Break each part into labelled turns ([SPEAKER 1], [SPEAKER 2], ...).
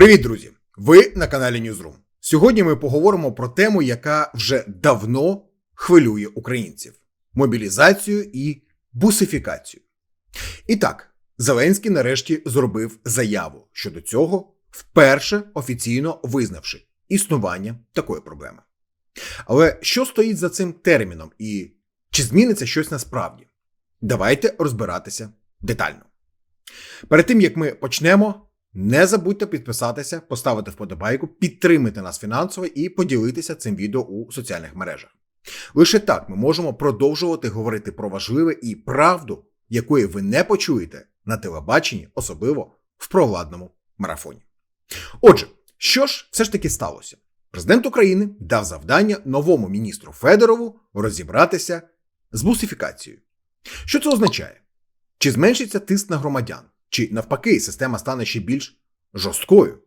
[SPEAKER 1] Привіт, друзі! Ви на каналі Newsroom. Сьогодні ми поговоримо про тему, яка вже давно хвилює українців: мобілізацію і бусифікацію. І так, Зеленський нарешті зробив заяву щодо цього, вперше офіційно визнавши існування такої проблеми. Але що стоїть за цим терміном і чи зміниться щось насправді? Давайте розбиратися детально. Перед тим як ми почнемо, не забудьте підписатися, поставити вподобайку, підтримати нас фінансово і поділитися цим відео у соціальних мережах. Лише так ми можемо продовжувати говорити про важливе і правду, якої ви не почуєте на телебаченні, особливо в провладному марафоні. Отже, що ж все ж таки сталося? Президент України дав завдання новому міністру Федорову розібратися з бусифікацією. Що це означає? Чи зменшиться тиск на громадян? Чи навпаки, система стане ще більш жорсткою?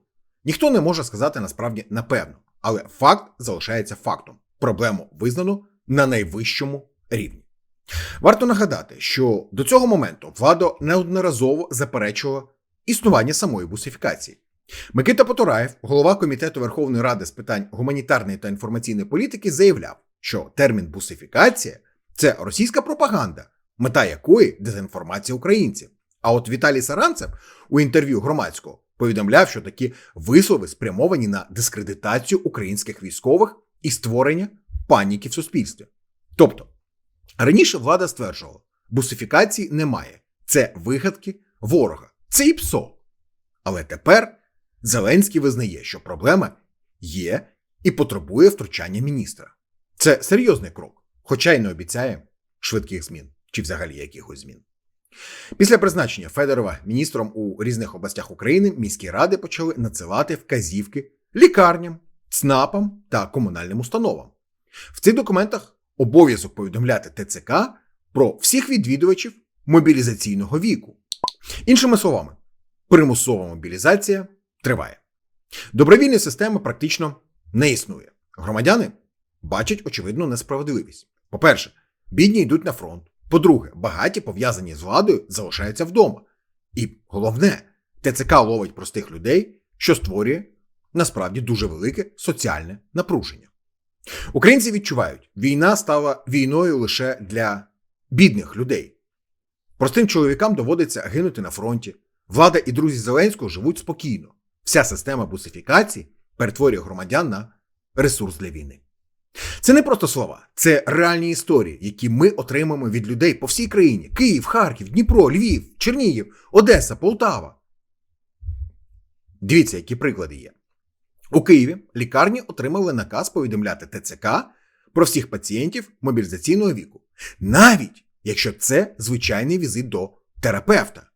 [SPEAKER 1] Ніхто не може сказати насправді напевно, але факт залишається фактом. Проблему визнано на найвищому рівні. Варто нагадати, що до цього моменту влада неодноразово заперечувала існування самої бусифікації. Микита Потураєв, голова комітету Верховної Ради з питань гуманітарної та інформаційної політики, заявляв, що термін бусифікація це російська пропаганда, мета якої дезінформація українців. А от Віталій Саранцев у інтерв'ю громадського повідомляв, що такі вислови спрямовані на дискредитацію українських військових і створення паніки в суспільстві. Тобто, раніше влада стверджувала, бусифікації немає, це вигадки ворога, це і ПСО. Але тепер Зеленський визнає, що проблема є і потребує втручання міністра. Це серйозний крок, хоча й не обіцяє швидких змін чи взагалі якихось змін. Після призначення Федорова міністром у різних областях України міські ради почали надсилати вказівки лікарням, ЦНАПам та комунальним установам. В цих документах обов'язок повідомляти ТЦК про всіх відвідувачів мобілізаційного віку. Іншими словами, примусова мобілізація триває. Добровільної системи практично не існує. Громадяни бачать очевидну несправедливість. По-перше, бідні йдуть на фронт. По-друге, багаті пов'язані з владою залишаються вдома. І головне, ТЦК ловить простих людей, що створює насправді дуже велике соціальне напруження. Українці відчувають, війна стала війною лише для бідних людей. Простим чоловікам доводиться гинути на фронті. Влада і друзі Зеленського живуть спокійно. Вся система бусифікації перетворює громадян на ресурс для війни. Це не просто слова, це реальні історії, які ми отримаємо від людей по всій країні: Київ, Харків, Дніпро, Львів, Чернігів, Одеса, Полтава. Дивіться, які приклади є. У Києві лікарні отримали наказ повідомляти ТЦК про всіх пацієнтів мобілізаційного віку, навіть якщо це звичайний візит до терапевта.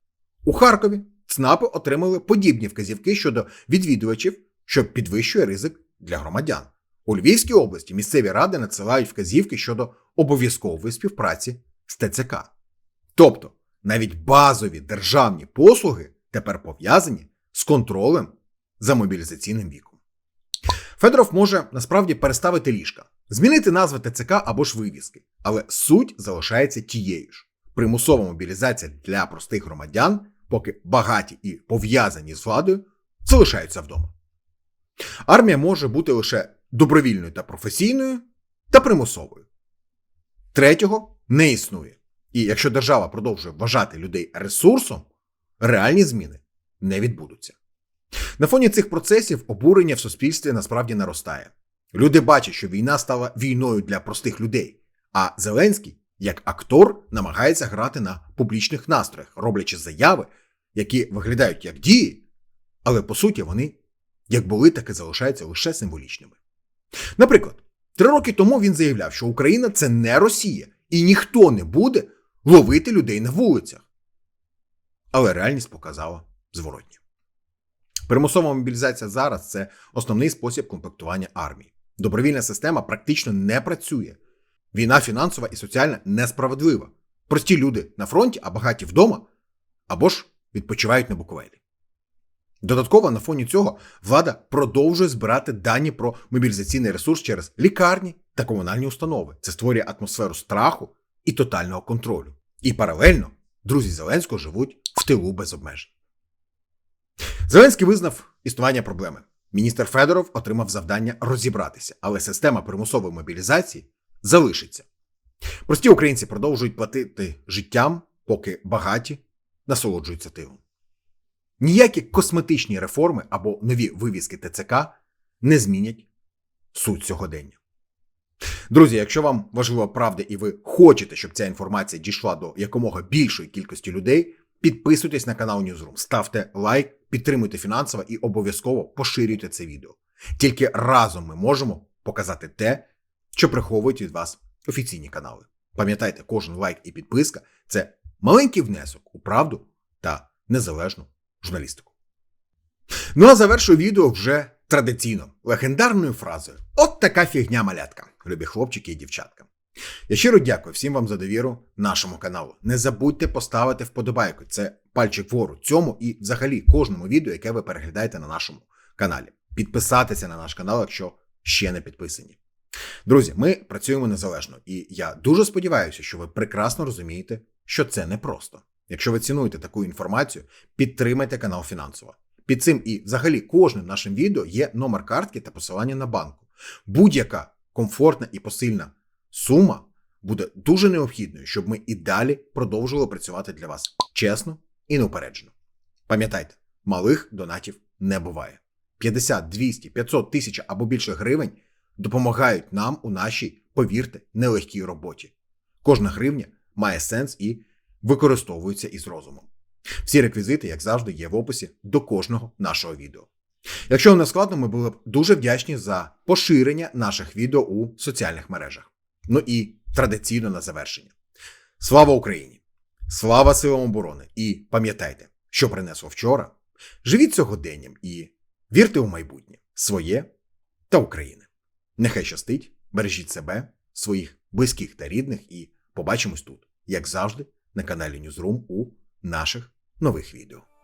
[SPEAKER 1] У Харкові ЦНАПи отримали подібні вказівки щодо відвідувачів, що підвищує ризик для громадян. У Львівській області місцеві ради надсилають вказівки щодо обов'язкової співпраці з ТЦК. Тобто навіть базові державні послуги тепер пов'язані з контролем за мобілізаційним віком. Федоров може насправді переставити ліжка, змінити назви ТЦК або ж вивіски, але суть залишається тією ж: примусова мобілізація для простих громадян, поки багаті і пов'язані з владою, залишаються вдома. Армія може бути лише добровільною та професійною та примусовою. Третього не існує. І якщо держава продовжує вважати людей ресурсом, реальні зміни не відбудуться. На фоні цих процесів обурення в суспільстві насправді наростає. Люди бачать, що війна стала війною для простих людей, а Зеленський, як актор, намагається грати на публічних настроях, роблячи заяви, які виглядають як дії, але по суті вони як були, так і залишаються лише символічними. Наприклад, три роки тому він заявляв, що Україна це не Росія, і ніхто не буде ловити людей на вулицях. Але реальність показала зворотнє. Примусова мобілізація зараз це основний спосіб комплектування армії. Добровільна система практично не працює. Війна фінансова і соціальна несправедлива. Прості люди на фронті, а багаті вдома, або ж відпочивають на Буковелі. Додатково на фоні цього влада продовжує збирати дані про мобілізаційний ресурс через лікарні та комунальні установи. Це створює атмосферу страху і тотального контролю. І паралельно друзі Зеленського живуть в тилу без обмежень. Зеленський визнав існування проблеми. Міністр Федоров отримав завдання розібратися, але система примусової мобілізації залишиться. Прості українці продовжують платити життям, поки багаті насолоджуються тилом. Ніякі косметичні реформи або нові вивіски ТЦК не змінять суть сьогодення. Друзі, якщо вам важлива правда і ви хочете, щоб ця інформація дійшла до якомога більшої кількості людей, підписуйтесь на канал Newsroom, ставте лайк, підтримуйте фінансово і обов'язково поширюйте це відео. Тільки разом ми можемо показати те, що приховують від вас офіційні канали. Пам'ятайте, кожен лайк і підписка це маленький внесок у правду та незалежну журналістику. Ну а завершую відео вже традиційно легендарною фразою: От така фігня малятка, любі хлопчики і дівчатка. Я щиро дякую всім вам за довіру нашому каналу. Не забудьте поставити вподобайку. Це пальчик вгору цьому і взагалі кожному відео, яке ви переглядаєте на нашому каналі. Підписатися на наш канал, якщо ще не підписані. Друзі, ми працюємо незалежно, і я дуже сподіваюся, що ви прекрасно розумієте, що це непросто. Якщо ви цінуєте таку інформацію, підтримайте канал фінансово. Під цим і взагалі кожним нашим відео є номер картки та посилання на банку. Будь-яка комфортна і посильна сума буде дуже необхідною, щоб ми і далі продовжували працювати для вас чесно і неупереджено. Пам'ятайте, малих донатів не буває. 50, 200, 500 тисяч або більше гривень допомагають нам у нашій, повірте, нелегкій роботі. Кожна гривня має сенс і використовується із розумом. Всі реквізити, як завжди, є в описі до кожного нашого відео. Якщо вам не складно, ми були б дуже вдячні за поширення наших відео у соціальних мережах. Ну і традиційно на завершення. Слава Україні! Слава силам оборони! І пам'ятайте, що принесло вчора. Живіть сьогоденням і вірте у майбутнє своє та України. Нехай щастить, бережіть себе, своїх близьких та рідних, і побачимось тут, як завжди, на каналі Newsroom у наших нових відео.